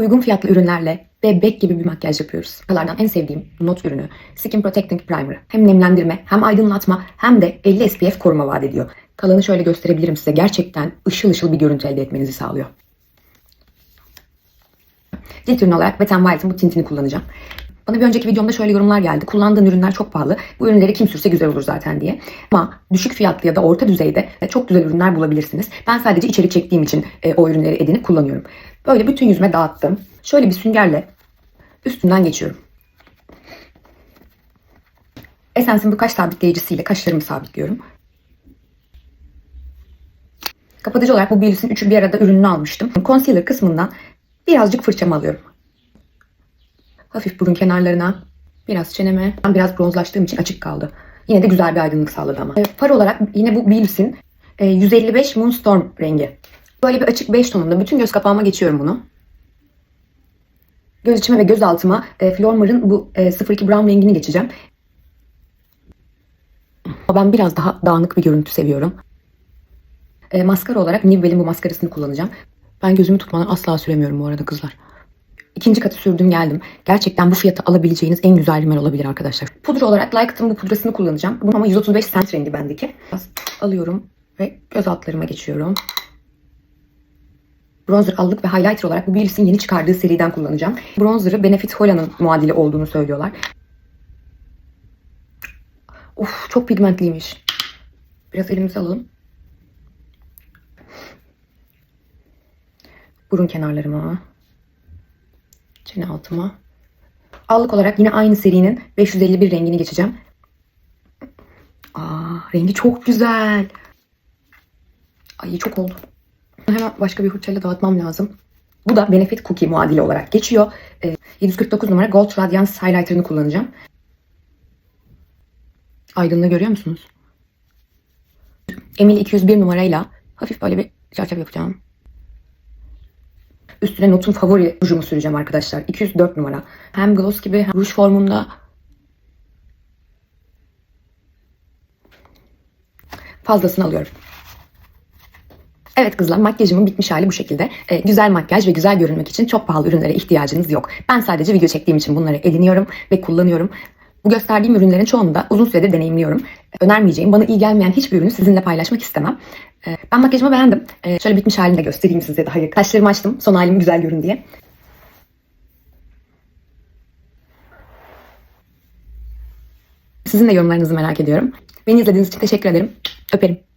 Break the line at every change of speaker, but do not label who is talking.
Uygun fiyatlı ürünlerle bebek gibi bir makyaj yapıyoruz. Bunlardan en sevdiğim not ürünü Skin Protecting Primer. Hem nemlendirme hem aydınlatma hem de 50 SPF koruma vaat ediyor. Kalanı şöyle gösterebilirim size. Gerçekten ışıl ışıl bir görüntü elde etmenizi sağlıyor. Cilt ürünü olarak Wet n Wild'ın bu tintini kullanacağım. Bana bir önceki videomda şöyle yorumlar geldi. Kullandığın ürünler çok pahalı. Bu ürünleri kim sürse güzel olur zaten diye. Ama düşük fiyatlı ya da orta düzeyde çok güzel ürünler bulabilirsiniz. Ben sadece içerik çektiğim için e, o ürünleri edinip kullanıyorum. Böyle bütün yüzüme dağıttım. Şöyle bir süngerle üstünden geçiyorum. Essence'in bu kaş sabitleyicisiyle kaşlarımı sabitliyorum. Kapatıcı olarak bu Biolis'in üçü bir arada ürününü almıştım. Concealer kısmından birazcık fırçamı alıyorum. Hafif burun kenarlarına, biraz çeneme. Ben biraz bronzlaştığım için açık kaldı. Yine de güzel bir aydınlık sağladı ama. Far olarak yine bu Biolis'in e, 155 Moonstorm rengi. Böyle bir açık beige tonunda. Bütün göz kapağıma geçiyorum bunu. Göz içime ve göz altıma e, Flormar'ın bu e, 02 Brown rengini geçeceğim. Ama Ben biraz daha dağınık bir görüntü seviyorum. E, maskara olarak Nivell'in bu maskarasını kullanacağım. Ben gözümü tutmadan asla süremiyorum bu arada kızlar. İkinci katı sürdüm geldim. Gerçekten bu fiyata alabileceğiniz en güzel rimel olabilir arkadaşlar. Pudra olarak Lycat'ın bu pudrasını kullanacağım. Bu ama 135 cent rengi bendeki. Biraz alıyorum ve göz altlarıma geçiyorum. Bronzer allık ve highlighter olarak bu Biolis'in yeni çıkardığı seriden kullanacağım. Bronzer'ı Benefit Holland'ın muadili olduğunu söylüyorlar. Of çok pigmentliymiş. Biraz elimize alalım. Burun kenarlarıma. Çene altıma. Allık olarak yine aynı serinin 551 rengini geçeceğim. Aa, rengi çok güzel. Ay çok oldu. Hemen başka bir fırçayla dağıtmam lazım. Bu da Benefit Cookie muadili olarak geçiyor. Ee, 749 numara Gold Radiance Highlighter'ını kullanacağım. Aydınlığı görüyor musunuz? Emil 201 numarayla hafif böyle bir çerçeve yapacağım. Üstüne Not'un favori rujumu süreceğim arkadaşlar. 204 numara. Hem gloss gibi hem ruj formunda. Fazlasını alıyorum. Evet kızlar makyajımın bitmiş hali bu şekilde. Ee, güzel makyaj ve güzel görünmek için çok pahalı ürünlere ihtiyacınız yok. Ben sadece video çektiğim için bunları ediniyorum ve kullanıyorum. Bu gösterdiğim ürünlerin çoğunu da uzun süredir deneyimliyorum. Önermeyeceğim, bana iyi gelmeyen hiçbir ürünü sizinle paylaşmak istemem. Ee, ben makyajımı beğendim. Ee, şöyle bitmiş halini de göstereyim size daha yakın. Kaşlarımı açtım, son halim güzel görün diye. Sizin de yorumlarınızı merak ediyorum. Beni izlediğiniz için teşekkür ederim. Öperim.